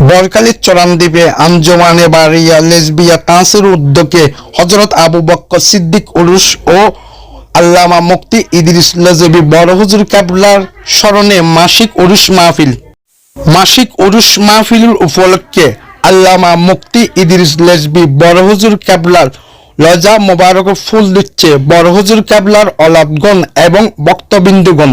সরকারি চরানদ্বীপে আঞ্জমানে বাড়িয়া লেসবিয়া কাঁসের উদ্যোগে হজরত আবু বক্ক সিদ্দিক উরুস ও আল্লামা মুক্তি ইদ্রিস লজবি বড় হুজুর কাবলার স্মরণে মাসিক উরুস মাহফিল। মাসিক উরুস মাহফিল উপলক্ষে আল্লামা মুক্তি ইদ্রিস লেসবি বড় হুজুর কাবলার লজা মোবারক ফুল দিচ্ছে বড় হুজুর কাবলার অলাদগণ এবং বক্তবিন্দুগণ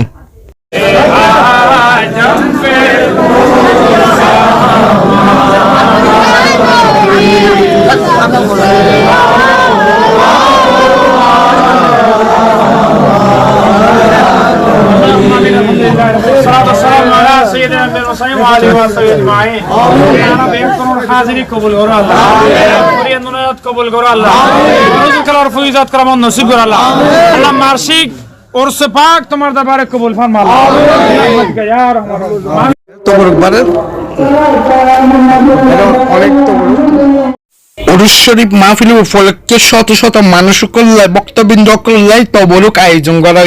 শরীফ মাহফিল উপলক্ষে শত শত মানুষ কল্যাণ বক্তবৃন্দ কল্যাণ তবরুক আয়োজন করা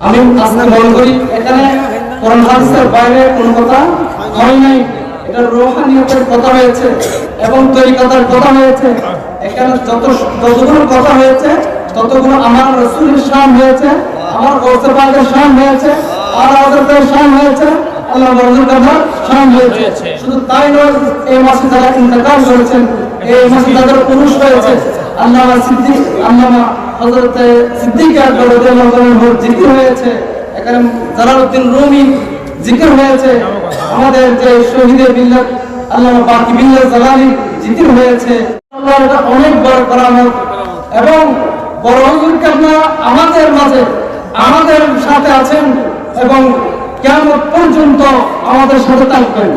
আমি আজকে মনে করি এখানে কোরআন হাদিসের বাইরে কোনো কথা হয় নাই। এটা রোহানিয়তের কথা হয়েছে এবং তরিকাতার কথা হয়েছে। এখানে যত যতগুলো কথা হয়েছে ততগুলো আমার রসুলের শান হয়েছে আমার গৌসেবাদের শান হয়েছে আর আওয়াজের শান হয়েছে আল্লাহ মরজুর কথা শান হয়েছে। শুধু তাই নয় এই মাসে যারা ইন্তেকাল করেছেন এই মাসে যাদের পুরুষ হয়েছে আল্লাহ সিদ্দিক আল্লাহ হযরত সিদ্দিক আনহুর জিকির হয়েছে। এখানে জালালউদ্দিন রুমি জিকির হয়েছে। আমাদের যে শহীদে বিল্লাহ আল্লাহ বাকি বিল্লাহ জালালি জিকির হয়েছে। আল্লাহ এটা অনেক বড় করামত। এবং বড় হুজুরকে আপনারা আমাদের মাঝে, আমাদের সাথে আছেন এবং কেমন পর্যন্ত আমাদের সাথে থাকবেন।